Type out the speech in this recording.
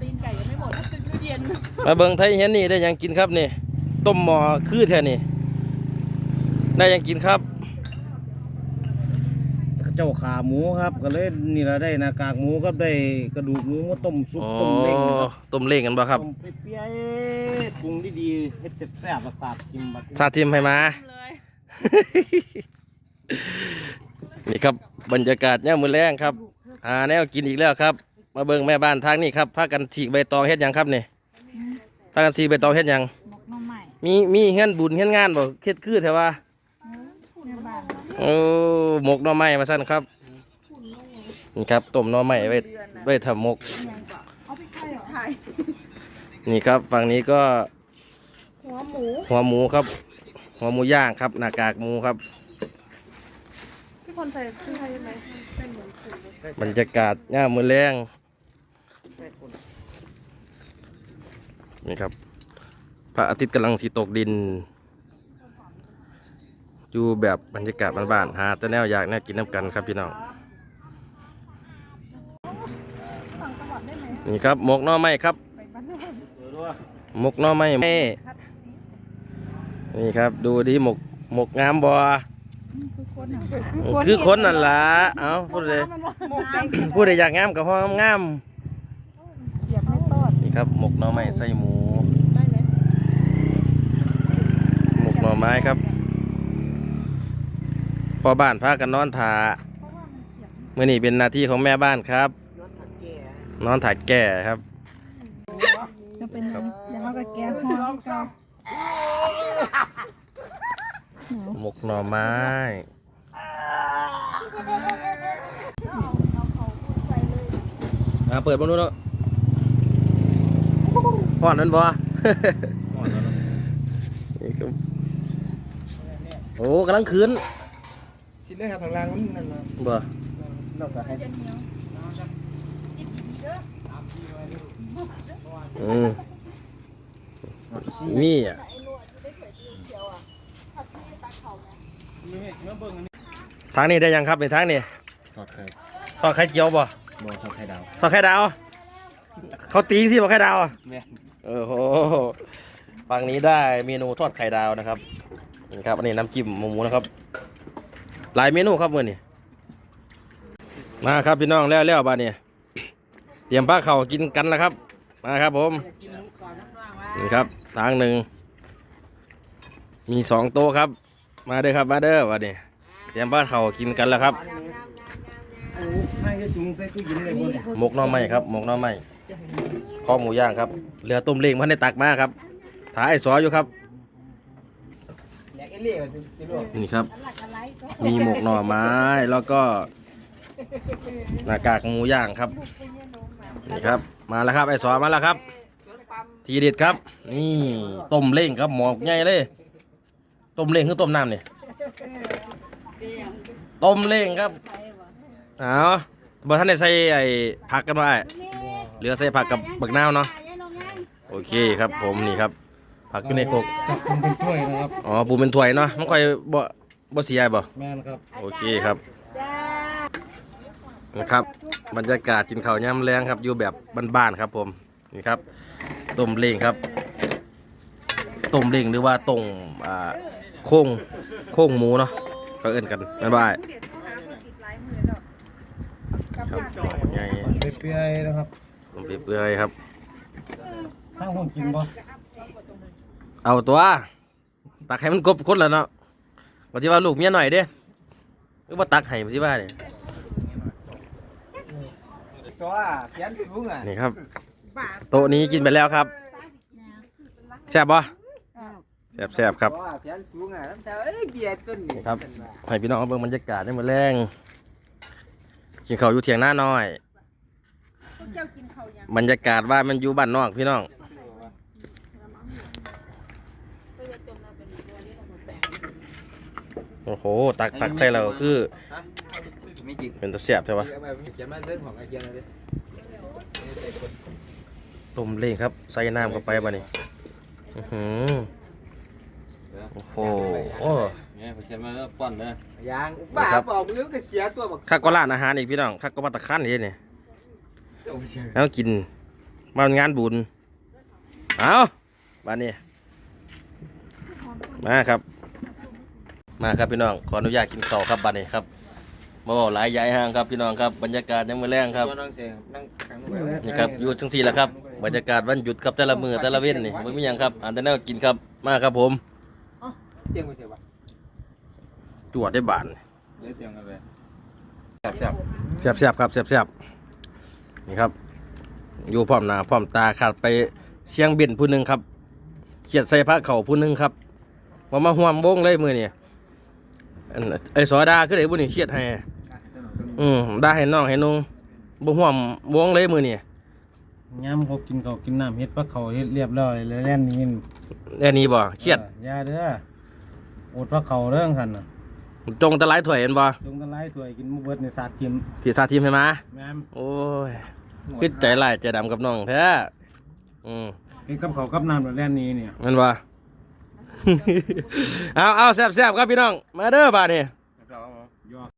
ตีนไก่ยังไม่หมดถ้าเป็นตู้เย็นมาเบิ่งไทยเห็นนี่ได้หยังกินครับนี่ ต้มหมอคือแท้นี่ ได้หยังกินครับ เจ้าขาหมูครับ ก็เลยนี่ละได้หนากากหมูครับได้กระดูกหมูมาต้มซุปอ๋อต้มเล้งครับต้มเล้งกันบ่ครับ ต้มเปรี้ยวๆปรุงดีๆเฮ็ดแซ่บๆประสาทกินบัดซาทิมให้มา เลยนี่ครับบรรยากาศเนี่ยามมือแรงครับหาแนวกินอีกแล้วครับ มาเบิ่งแม่บ้านทางนี้ครับพากันฉีกใบตองเฮ็ดหยังครับนี่พากันฉีกใบตองเฮ็ดหยังหมกหน้องใหม่มีมีเฮ็ดบุญเฮ็ดงานบ่เฮ็ดคือแต่ว่าแม่บ้านโอ้หมกหน่อไม้มาสั่นครับนี่ครับต้มหน่อไม้ไว้ไว้ทำหมก เอาไปไข่เหรอไข่นี่ครับฝั่งนี้ก็หัวหมูหัวหมูครับ หัวหมูย่างครับหน้ากากหมูครับที่คนใส่คือไทยไหมเป็นเหมือนผืนบรรยากาศย่ามมือแรง นี่ครับ พระอาทิตย์กำลังสีตกดิน อยู่แบบบรรยากาศบ้านๆหาแต่แนวอยากแนวกินน้ำกันครับพี่น้อง นี่ครับหมกหน่อไม้ครับไปบ้านนอกหมกหน่อไม้นี่ครับ ดูดิหมกหมกงามบ่คือคนหนังคือคนนั่นล่ะ เอ้าพูดเลยหมกแดงพูดเลยอยากงามกับห้องงาม เหยียบไม่ซอด นี่ครับ หมกหน่อไม้ใส่หมูได้เลยหมกหน่อไม้ครับ พอบ้านพากันนอนถาเพราะว่ามันเสียบเมื่อนี้เป็นหน้าที่ของแม่บ้านครับ นอนถ่ายแก่ครับจะเป็นเดี๋ยวเขาก็แก้ห้องก็หมกหน่อไม้อ่าเปิดบนนู้นเนาะ พอดนั่นบ่ นี่ก็โอ้กำลังคืนสิเลยครับทางล่างมันนั่นนะบ่นอกจากให้อืมนี่อะทางนี้ได้ยังครับในทางนี้ทอดไข่ทอดไข่เจียวบ่บ่ทอดไข่ดาวทอดไข่ดาว เขาตีสิบ่ไข่ดาวอะแม่ โอ้โหฝั่งนี้ได้เมนูทอดไข่ดาวนะครับนี่ครับอันนี้น้ำจิ้มหมูนะครับ หลายเมนูครับมื่อนี้มาครับพี่น้องแล้วแล้วบ้านนี้เตรียมผ้าเข่าวกินกันแล้วครับ มาครับผมนี่ครับทางหนึ่งมีสองโต๊ะครับ มาเด้อครับมาเด้อวันนี้เตรียมผ้าเข่าวกินกันแล้วครับโอ้ให้ก็จุงใส่ตู้เย็นเลยบ่เนี่ยหมกหน่อไม้ครับหมกหน่อไม้ ข้อหมูย่างครับเรือต้มเล้งพันได้ตักมาครับถ่ายซออยู่ครับ นี่ครับ มีหมกหน่อไม้แล้วก็หน้ากากหมูย่างครับ นี่ครับ มาแล้วครับไอ้สอมาแล้วครับ ทีเด็ดครับ นี่ต้มเล้งครับหมอกใหญ่เลย ต้มเล้งคือต้มน้ำเนี่ยต้มเล้งครับ เอาบอท่านได้ใส่ไอ้ผักกันไว้ เหลือใส่ผักกับบักนาวเนาะโอเคครับผมนี่ครับ ผักอยู่ในโครกจับเป็นถ้วยนะครับอ๋อปูเป็นถ้วยเนาะมันค่อยบ่บ่เสียบ่แม่นครับโอเคครับนะครับ บรรยากาศกินข้าวย่ำแรงครับอยู่แบบบ้านๆครับ ผมนี่ครับต้มเล้งครับต้มเล้งหรือว่าต้มอ่าโค้งโค้งหมูเนาะก็เอิ้นกันบ๊ายบายครับใหญ่เปรี้ยวๆนะครับ ต้มเปื่อยๆครับ ข้างห้องกินบ่เอาตัวตักให้มันกบคนแล้วเนาะว่าที่ว่าลูกเมียหน่อยเด้หรือว่าตักให้บ่สิว่าเนี่ยซอเขียนสูงอะนี่ครับ โต๊ะนี้กินไปแล้วครับแซ่บบ่แซ่บแซ่บครับ ซอเขียนสูงอะตั้งแต่เอ้ยเบียร์ต้นนี่ครับ ให้พี่น้องเอาเบิ่งบรรยากาศได้หมดแรงกินข้าวอยู่เถียงหน้าน้อย เจ้ากินเขายังบรรยากาศว่ามันอยู่บ้านนอกพี่น้องโอ้โห ตักตักใส่เราคือ ไม่จิกเป็นตะเสียบใช่ปะเขียนมาเรื่องของไอเขียนเลยต้มเล้งครับ ใส่น้ำเข้าไปบ่นี่อื้อหือโอ้โหโอ้เนี่ยเขาเขียนมาแล้วป้อนเลยยางบ้าบอกมึงก็เสียตัวบอกข้าก็ร้านอาหารอีกพี่น้องข้าก็มาตะคันนี่นี่ เอากินมางานบุญเอาบ้านนี้มาครับ มาครับพี่น้องขออนุญาตกินข้าวครับบ้านนี้ครับมาบอกหลายย้ายห้างครับพี่น้องครับบรรยากาศยังไม่แรงครับนั่งเสียนั่งขังนี่ครับอยู่จังสี่แหละครับบรรยากาศวันหยุดครับแต่ละมือแต่ละเว้นนี่ไม่มีหยังครับอันแต่แนวกินครับมาครับผมเตียงไปเสียบะจวดได้บานเล่นเตียงกันไปแซ่บแซ่บๆครับแซ่บแซ่บๆ นี่ครับ อยู่พร้อมหน้าพร้อมตาขาดไปเชียงบินผู้หนึ่งครับเขียดใส่ผ้าเข่าผู้หนึ่งครับมามาห่วมวงเลยมือนี่อันไอ้สอดาคือไอ้บุญนี่เครียดให้อืมได้ให้น้องให้นุ่งบ่ห่วมวงเลยมือนี่ย้ำเขากินเขาวกินน้ำเฮ็ดปลาเขาเฮ็ดเรียบร้อยเลยแล่นนี้แน่นี้บ่เครียดยาเด้ออดปลาเขาเรื่องคันน่ะจงแตะไลถวยเห็นบ่จงกันไล่ถ้วยกินมื้อเบิดในสาดกินที่ซาทีมให้มาแม่มโอ้ย คือใจร้ายใจดำกับน้องแท้อืมกินกับเขาวกับน้ำแบบแล่นนี้เนี่ย แมันว่า เอาเอาแซ่บๆครับพี่น้อง มาเด้อบาดนี่